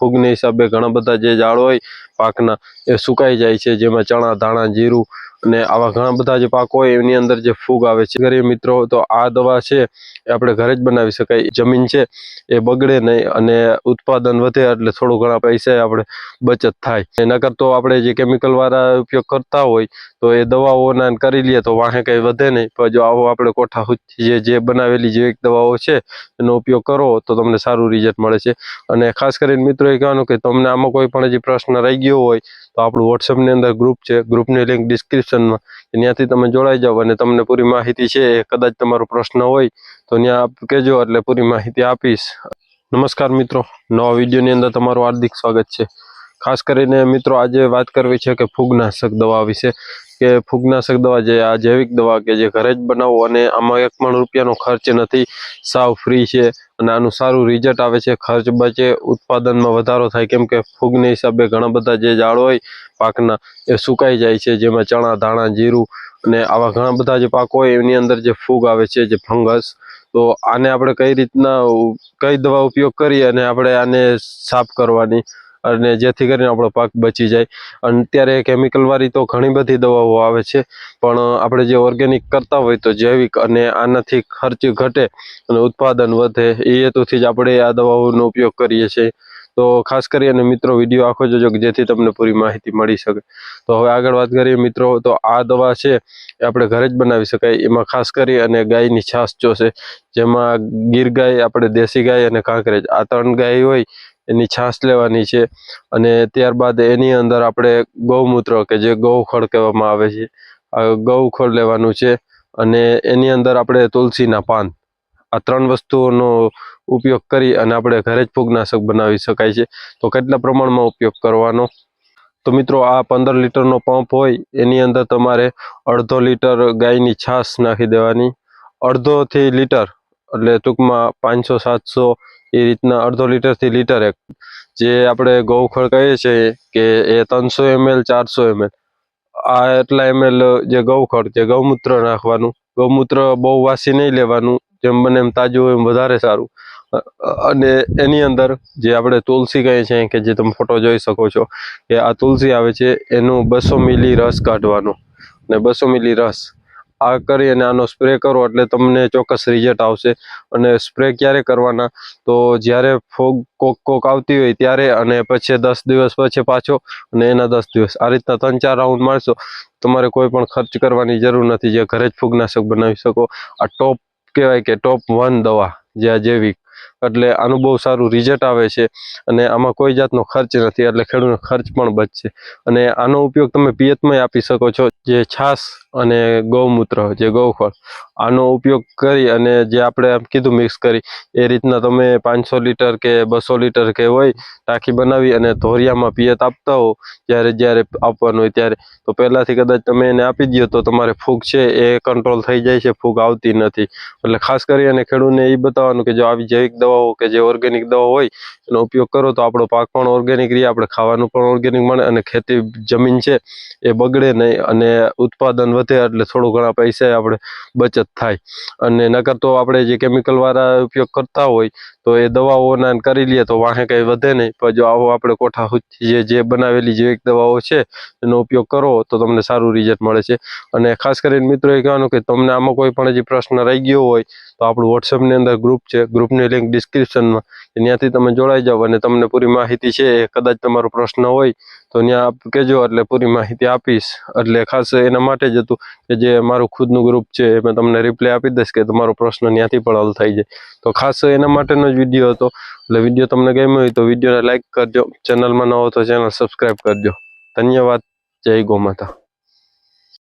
ફૂગની હિસાબે ઘણા બધા જે ઝાડ હોય પાકના એ સુકાઈ જાય છે, જેમાં ચણા, ધાણા, જીરું અને આવા ઘણા બધા જે પાકો હોય, એની અંદર જે ફૂગ આવે છે. ગરીબ મિત્રો, તો આ દવા છે એ આપણે ઘરે જ બનાવી શકાય. જમીન છે એ બગડે નહીં અને ઉત્પાદન વધે એટલે થોડું ઘણા પૈસા આપણે બચત થાય. નકર તો આપણે જે કેમિકલ વાળા ઉપયોગ કરતા હોય, તો એ દવાઓના કરી લઈએ તો વાહે કંઈ વધે નહીં. પણ જો આવો આપણે કોઠા જે જે બનાવેલી જૈવિક દવાઓ છે, એનો ઉપયોગ કરો તો તમને સારું રિઝલ્ટ મળે છે. અને ખાસ કરીને મિત્રો એ કહેવાનું કે તમને આમાં કોઈ પણ જે પ્રશ્ન રહી ગયો હોય, તો આપણું વોટ્સઅપની અંદર ગ્રુપ છે. ગ્રુપની લિંક ડિસ્ક્રિપ્શનમાં ત્યાંથી તમે જોડાઈ જાઓ અને તમને પૂરી માહિતી છે. એ કદાચ તમારો પ્રશ્ન હોય, તો ત્યાં કહેજો, એટલે પૂરી માહિતી આપીશ. નમસ્કાર મિત્રો. નવા વિડીયોની અંદર તમારું હાર્દિક સ્વાગત છે. ખાસ કરીને મિત્રો, આજે વાત કરવી છે કે ફૂગનાશક દવા વિશે. કે ફૂગનાશક દવા જે આ જૈવિક દવા કે જે ઘરે જ બનાવો અને આમાં એક પણ રૂપિયાનો ખર્ચ નથી. સાવ ફ્રી છે અને આનું સારું રિઝલ્ટ આવે છે. ખર્ચ બચે, ઉત્પાદનમાં વધારો થાય. કેમ કે ફૂગની હિસાબે ઘણા બધા જે ઝાડ હોય પાકના એ સુકાઈ જાય છે. જેમાં ચણા, ધાણા, જીરું અને આવા ઘણા બધા જે પાક હોય એની અંદર જે ફૂગ આવે છે, જે ફંગસ. તો આને આપણે કઈ રીતના કઈ દવા ઉપયોગ કરી અને આપણે આને સાફ કરવાની? અને જેથી કરીને આપણો પાક બચી જાય. અને અત્યારે કેમિકલવાળી તો ઘણી બધી દવાઓ આવે છે, પણ આપણે જે ઓર્ગેનિક કરતા હોય તો જૈવિક અને આનાથી ખર્ચ ઘટે અને ઉત્પાદન વધે, એ હેતુથી જ આપણે આ દવાઓનો ઉપયોગ કરીએ છીએ. તો ખાસ કરીને મિત્રો વીડિયો આખો જોજો કે જેથી તમને પૂરી માહિતી મળી શકે. તો હવે આગળ વાત કરીએ મિત્રો, તો આ દવા છે એ આપણે ઘરે જ બનાવી શકાય. એમાં ખાસ કરી અને ગાયની છાશ જોશે, જેમાં ગીર ગાય, આપણે દેશી ગાય અને કાંકરેજ. આ ત્રણ ગાય હોય એની છાશ લેવાની છે અને ત્યારબાદ એની અંદર આપણે ગૌમૂત્ર કે જે ગૌખળ કહેવામાં આવે છે ગૌખળ લેવાનું છે અને એની અંદર આપણે તુલસીના પાન, આ ત્રણ વસ્તુઓનો ઉપયોગ કરી અને આપણે ઘરે જ ફૂગનાશક બનાવી શકાય છે. તો કેટલા પ્રમાણમાં ઉપયોગ કરવાનો? તો મિત્રો, આ પંદર લીટરનો પંપ હોય, એની અંદર તમારે અડધો લીટર ગાયની છાશ નાખી દેવાની. અડધોથી લીટર, એટલે ટૂંકમાં પાંચસો, સાતસો એ રીતના અડધો લીટરથી લીટર એક. જે આપણે ગૌખળ કહીએ છીએ કે એ ત્રણસો એમએલ ચારસો એમએલ આ એટલા એમએલ જે ગૌખળ જે ગૌમૂત્ર નાખવાનું. ગૌમૂત્ર બહુ વાસી નહીં લેવાનું, જેમ બને એમ તાજું એમ વધારે સારું. અને એની અંદર જે આપણે તુલસી કહીએ છીએ કે જે તમે ફોટો જોઈ શકો છો, કે આ તુલસી આવે છે, એનું બસો મિલી રસ કાઢવાનો. ને બસો મિલી રસ આ કરી અને આનો સ્પ્રે કરો એટલે તમને ચોક્કસ રિઝલ્ટ આવશે. અને સ્પ્રે ક્યારે કરવાના? તો જ્યારે ફોગ કોક કોક આવતી હોય ત્યારે અને પછી દસ દિવસ પછી પાછો અને એના દસ દિવસ. આ રીતના ત્રણ ચાર રાઉન્ડ મારશો, તમારે કોઈ પણ ખર્ચ કરવાની જરૂર નથી. જે ઘરે જ ફૂગનાશક બનાવી શકો. આ ટોપ કહેવાય કે ટોપ વન દવા, જે આ જૈવિક એટલે આનું બહુ સારું રિઝલ્ટ આવે છે અને આમાં કોઈ જાતનો ખર્ચ નથી, એટલે ખેડૂતનો ખર્ચ પણ બચશે. અને આનો ઉપયોગ તમે પિયતમાં આપી શકો છો, જે છાશ અને ગૌમૂત્ર, જે ગૌખળ આનો ઉપયોગ કરી અને જે આપણે આમ કીધું મિક્સ કરી, એ રીતના તમે પાંચસો લીટર કે બસો લીટર કે હોય, ટાંકી બનાવી અને ધોરિયામાં પિયત આપતા હો, જ્યારે જ્યારે આપવાનું હોય ત્યારે. તો પહેલાંથી કદાચ તમે એને આપી દો તો તમારે ફૂગ છે એ કંટ્રોલ થઈ જાય છે, ફૂગ આવતી નથી. એટલે ખાસ કરી અને ખેડૂતને એ બતાવવાનું કે જો આવી જૈવિક દવાઓ કે જે ઓર્ગેનિક દવા હોય, એનો ઉપયોગ કરો તો આપણો પાક પણ ઓર્ગેનિક રહે, આપણે ખાવાનું પણ ઓર્ગેનિક મળે અને ખેતી જમીન છે એ બગડે નહીં અને ઉત્પાદન વધે એટલે થોડું ઘણા પૈસા આપણે બચત થાય. અને નકર તો આપણે જે કેમિકલ વાળા ઉપયોગ કરતા હોય તો એ દવાઓના કરી લઈએ તો વાહે કંઈ વધે નહીં. પણ જો આવો આપણે કોઠા જે જે બનાવેલી જૈવિક દવાઓ છે, એનો ઉપયોગ કરો તો તમને સારું રિઝલ્ટ મળે છે. અને ખાસ કરીને મિત્રો એ કહેવાનું કે તમને આમાં કોઈ પણ હજી પ્રશ્ન રહી ગયો હોય, તો આપણું વોટ્સએપની અંદર ગ્રુપ છે. ગ્રુપની લિંક ડિસ્ક્રિપ્શનમાં ત્યાંથી તમે જોડાઈ જાઓ અને તમને પૂરી માહિતી છે. એ કદાચ તમારો પ્રશ્ન હોય તો ત્યાં આપ કહેજો, એટલે પૂરી માહિતી આપીશ. એટલે ખાસ એના માટે જ હતું કે જે મારું ખુદનું ગ્રુપ છે મેં તમને રિપ્લાય આપી દઈશ કે તમારો પ્રશ્ન ત્યાંથી પણ હલ થઈ જાય. તો ખાસ એના માટેનો જ વીડિયો હતો. એટલે વીડિયો તમને ગમ્યો હોય તો વિડીયોને લાઇક કરજો. ચેનલમાં ન હો તો ચેનલ સબસ્ક્રાઈબ કરજો. ધન્યવાદ. જય ગૌ માતા